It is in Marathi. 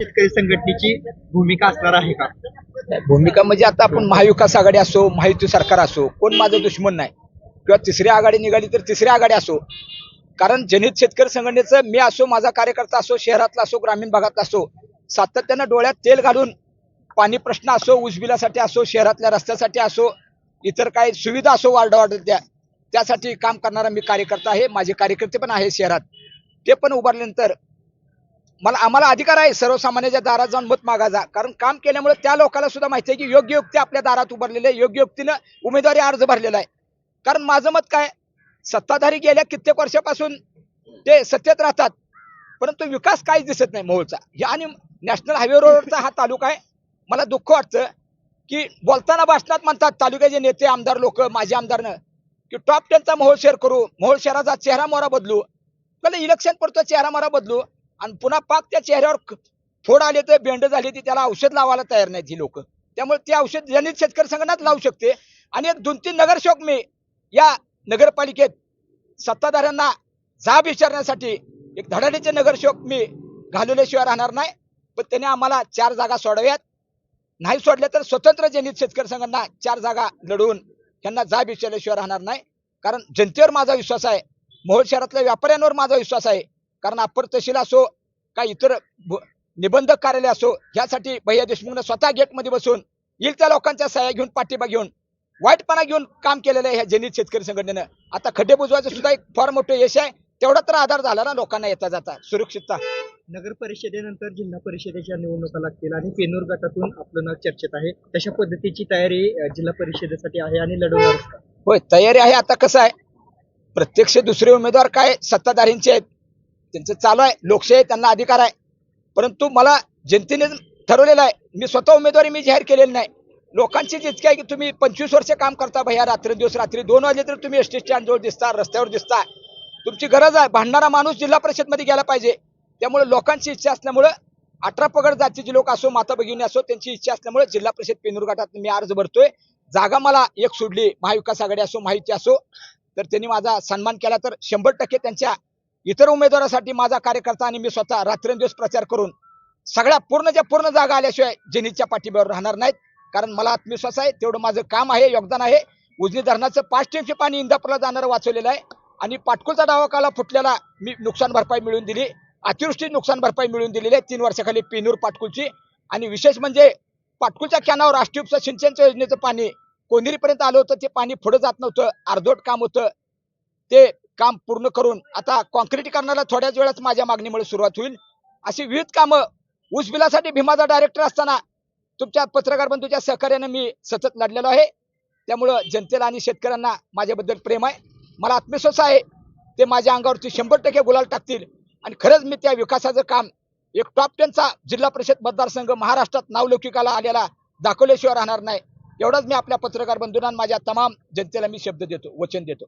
शेतकरी संघटनेची भूमिका असणार आहे का? भूमिका म्हणजे आता आपण महाविकास आघाडी असो महायुती सरकार असो कोण माझं दुश्मन नाही. किंवा तिसरी आघाडी निघाली तर तिसरी आघाडी असो. कारण जनित शेतकरी संघटनेचं मी असो माझा कार्यकर्ता असो शहरातला असो ग्रामीण भागातला असो सातत्यानं डोळ्यात तेल घालून पाणी प्रश्न असो ऊसबिलासाठी असो शहरातल्या रस्त्यासाठी असो इतर काही सुविधा असो वार्ड वार्डातल्या त्यासाठी काम करणारा मी कार्यकर्ता आहे माझे कार्यकर्ते पण आहे शहरात. ते पण उभारल्यानंतर मला आम्हाला अधिकार आहे सर्वसामान्याच्या दारात जाऊन मत मागायचा. कारण काम केल्यामुळे त्या लोकांना सुद्धा माहिती आहे की योग्य युक्ती आपल्या दारात उभारलेले आहे. योग्य युक्तीनं उमेदवारी अर्ज भरलेला आहे. कारण माझं मत काय? सत्ताधारी गेल्या कित्येक वर्षापासून ते सत्तेत राहतात. परंतु विकास काहीच दिसत नाही मोहोळचा. हे आणि नॅशनल हायवे रोडचा हा तालुका आहे. मला दुःख वाटतं की बोलताना भाषणात म्हणतात तालुक्याचे नेते आमदार लोक माझे आमदारनं की टॉप टेनचा मोहोळ शेअर करू मोहोळ शहराचा चेहरा मोहरा बदलू. पहिले इलेक्शन पडतो चेहरा मोहरा बदलू. आणि पुन्हा पाक त्या चेहऱ्यावर फोड आले तर बेंड झाली ती त्याला औषध लावायला तयार नाहीत ही लोक. त्यामुळे ते औषध जनित शेतकरी संघटनाच लावू शकते. आणि एक दोन तीन नगरसेवक मी या नगरपालिकेत सत्ताधाऱ्यांना जाब विचारण्यासाठी एक धडाडीचे नगरसेवक मी घालवल्याशिवाय राहणार नाही. पण त्याने आम्हाला चार जागा सोडाव्यात. नाही सोडल्या तर स्वतंत्र जनित शेतकरी संघांना चार जागा लढवून त्यांना जाब विचारल्याशिवाय राहणार नाही. कारण जनतेवर माझा विश्वास आहे. मोहोळ शहरातल्या व्यापाऱ्यांवर माझा विश्वास आहे. कारण अप्रतशील तहसील असो का इतर निबंधक कार्यालय असो यासाठी भैया देशमुखनं स्वतः गेटमध्ये बसून येईल त्या लोकांच्या सह्या घेऊन पाठिंबा घेऊन वाईटपणा घेऊन काम केलेलं आहे ह्या जनित शेतकरी संघटनेनं. आता खड्डे बुजवायचं सुद्धा एक फार मोठं यश आहे. तेवढा तर आधार झाला ना लोकांना येता जाता सुरक्षितता. नगर परिषदेनंतर जिल्हा परिषदेच्या निवडणुका लागतील आणि पेनूर गटातून आपलं नाव चर्चेत आहे. तशा पद्धतीची तयारी जिल्हा परिषदेसाठी आहे आणि लढवणार होय तयारी आहे. आता कसं आहे? प्रत्यक्ष दुसरे उमेदवार काय? सत्ताधारींचे आहेत. त्यांचं चालू आहे. लोकशाही त्यांना अधिकार आहे. परंतु मला जनतेने ठरवलेलं आहे. मी स्वतः उमेदवारी मी जाहीर केलेली नाही. लोकांची इतकी आहे की तुम्ही पंचवीस वर्ष काम करता भैया रात्री दिवस रात्री. दोन वाजले तर तुम्ही एस टी स्टँडजवळ दिसता रस्त्यावर दिसता. तुमची गरज आहे. भांडणारा माणूस जिल्हा परिषदमध्ये गेला पाहिजे. त्यामुळे लोकांची इच्छा असल्यामुळं अठरा पगड जातीचे लोक असो माता भगिनी असो त्यांची इच्छा असल्यामुळे जिल्हा परिषद पेनूर गटात मी अर्ज भरतोय. जागा मला एक सोडली. महाविकास आघाडी असो माहिती असो तर त्यांनी माझा सन्मान केला तर शंभर टक्के त्यांच्या इतर उमेदवारासाठी माझा कार्यकर्ता आणि मी स्वतः रात्रंदिवस प्रचार करून सगळ्या पूर्ण ज्या पूर्ण जागा आल्याशिवाय जनितच्या पाठिंब्यावर राहणार नाहीत. कारण मला आत्मविश्वास आहे तेवढं माझं काम आहे योगदान आहे. उजनी धरणाचं पाच टीमचे पाणी इंदापूरला जाणारं वाचवलेलं आहे. आणि पाटकुलचा डावा काला फुटल्याला मी नुकसान भरपाई मिळवून दिली. अतिवृष्टी नुकसान भरपाई मिळवून दिलेली आहे. तीन वर्षाखाली पेनूर पाटकुलची. आणि विशेष म्हणजे पाटकुलच्या कॅनावर राष्ट्रीय उपसा सिंचनच्या योजनेचं पाणी कोंदिरीपर्यंत आलं होतं. ते पाणी पुढे जात नव्हतं. अर्धोट काम होतं. ते काम पूर्ण करून आता कॉन्क्रिटीकरणाला थोड्याच वेळात माझ्या मागणीमुळे सुरुवात होईल. अशी विविध कामं ऊस बिलासाठी भीमाचा डायरेक्टर असताना तुमच्या पत्रकार बंधूच्या सहकार्याने मी सतत लढलेलो आहे. त्यामुळं जनतेला आणि शेतकऱ्यांना माझ्याबद्दल प्रेम आहे. मला आत्मविश्वास आहे. ते माझ्या अंगावरती शंभर टक्के गुलाल टाकतील. आणि खरंच मी त्या विकासाचं काम एक टॉप टेनचा जिल्हा परिषद मतदारसंघ महाराष्ट्रात नावलौकिकाला आलेला दाखवल्याशिवाय राहणार नाही. एवढंच मी आपल्या पत्रकार बंधूंना माझ्या तमाम जनतेला मी शब्द देतो वचन देतो.